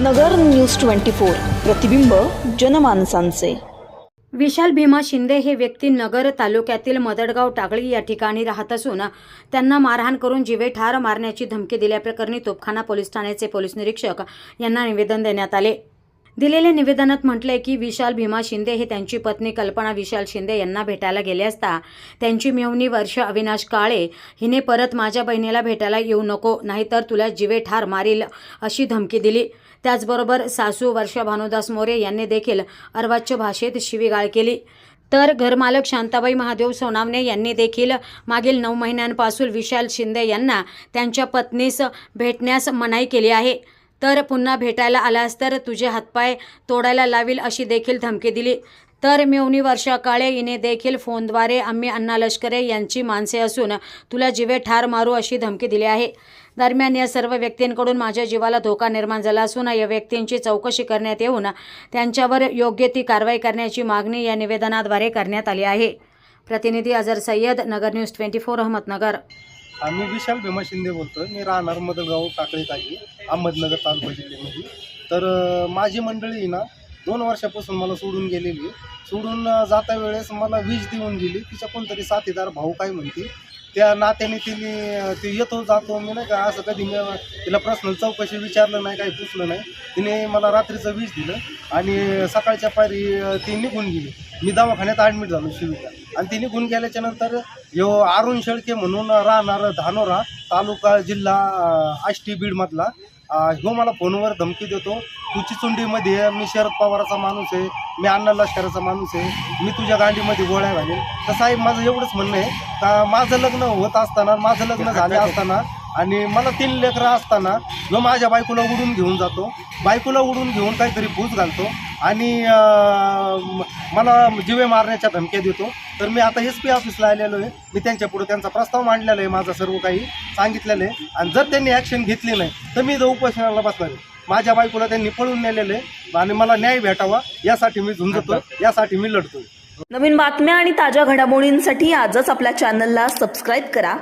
नगर news twenty four. प्रतिबिंब जनमानसांचे. विशाल भीमा शिंदे हे व्यक्ती नगर तालुक्यातील मदडगाव टाकळी या ठिकाणी राहत असून त्यांना मारहाण करून जीवे ठार मारण्याची धमकी दिल्याप्रकरणी तोपखाना पोलीस ठाण्याचे पोलीस निरीक्षक यांना निवेदन देण्यात आले. दिलेल्या निवेदनात म्हटलंय की विशाल भीमा शिंदे हे त्यांची पत्नी कल्पना विशाल शिंदे यांना भेटायला गेले असता त्यांची मेवणी वर्ष अविनाश काळे हिने परत माझ्या बहिणीला भेटायला येऊ नको नाहीतर तुला जिवे ठार मारील अशी धमकी दिली. त्याचबरोबर सासू वर्षा भानुदास मोरे यांनी देखील अर्वाच्य भाषेत शिवीगाळ केली. तर घरमालक शांताबाई महादेव सोनावणे यांनी देखील मागील नऊ महिन्यांपासून विशाल शिंदे यांना त्यांच्या पत्नीस भेटण्यास मनाई केली आहे. तर पुन्हा भेटायला आलास तर तुझे हातपाय तोडायला लावील अशी देखील धमकी दिली. तर मेवणी वर्षा काळे हिने देखील फोनद्वारे आम्ही अण्णा लष्करे यांची माणसे असून तुला जीवे ठार मारू अशी धमकी दिली आहे. दरम्यान या सर्व व्यक्तींकडून माझ्या जीवाला धोका निर्माण झाला असून या व्यक्तींची चौकशी करण्यात येऊन त्यांच्यावर योग्य ती कारवाई करण्याची मागणी या निवेदनाद्वारे करण्यात आली आहे. प्रतिनिधी Azhar Sayyad Nagar news twenty four Ahmednagar. आम्ही विशाल भीमा शिंदे बोलतो मी राहणार मदलगाव टाकळी टाकी अहमदनगर तालुका जिल्ह्यामध्ये. तर माझी मंडळी ना दोन वर्षापासून मला सोडून गेलेली सोडून जाता वेळेस मला वीज देऊन गेली. तिच्या कोणतरी साथीदार भाऊ काय म्हणते त्या नात्याने तिने ते येतो जातो. मी नाही का असं कधी मी तिला प्रश्न चौकशी विचारलं नाही काही पुसलं नाही. तिने मला रात्रीचं वीज दिलं आणि सकाळच्या पारी ती निघून गेली. मी दवाखान्यात ॲडमिट झालो शिवीला. आणि तिने निघून गेल्याच्यानंतर यो अरुण शेळके म्हणून राहणार धानोरा तालुका जिल्हा आष्टी बीडमधला. अं, ह्यो मला फोनवर धमकी देतो. तुझी चुंडीमध्ये आहे, मी शरद पवाराचा माणूस आहे मी अण्णा लष्कराचा माणूस आहे मी तुझ्या गांडीमध्ये गोळ्या घालेन. तर साहेब माझं एवढंच म्हणणं आहे. का माझं लग्न होत असताना माझं लग्न झालं असताना आणि मला तीन लेकरं असताना जो माझ्या बायकोला उडून घेऊन जातो बायकोला उडून घेऊन काहीतरी भूज घालतो आणि मला जिवे मारण्याच्या धमक्या देतो. तर मी आता एस पी ऑफिसला आलेलो आहे. मी त्यांच्या पुढे त्यांचा प्रस्ताव मांडलेला आहे माझं सर्व काही सांगितलेलं आहे. आणि जर त्यांनी ॲक्शन घेतली नाही तर मी इथं उपोषणाला बसणार आहे. माझ्या बायकोला त्यांनी पळून नेलेलं आहे आणि मला न्याय भेटावा यासाठी मी झुंजतो यासाठी मी लढतो नवीन बातम्या आणि ताज्या घडामोडींसाठी आजच आपल्या चॅनलला सबस्क्राईब करा.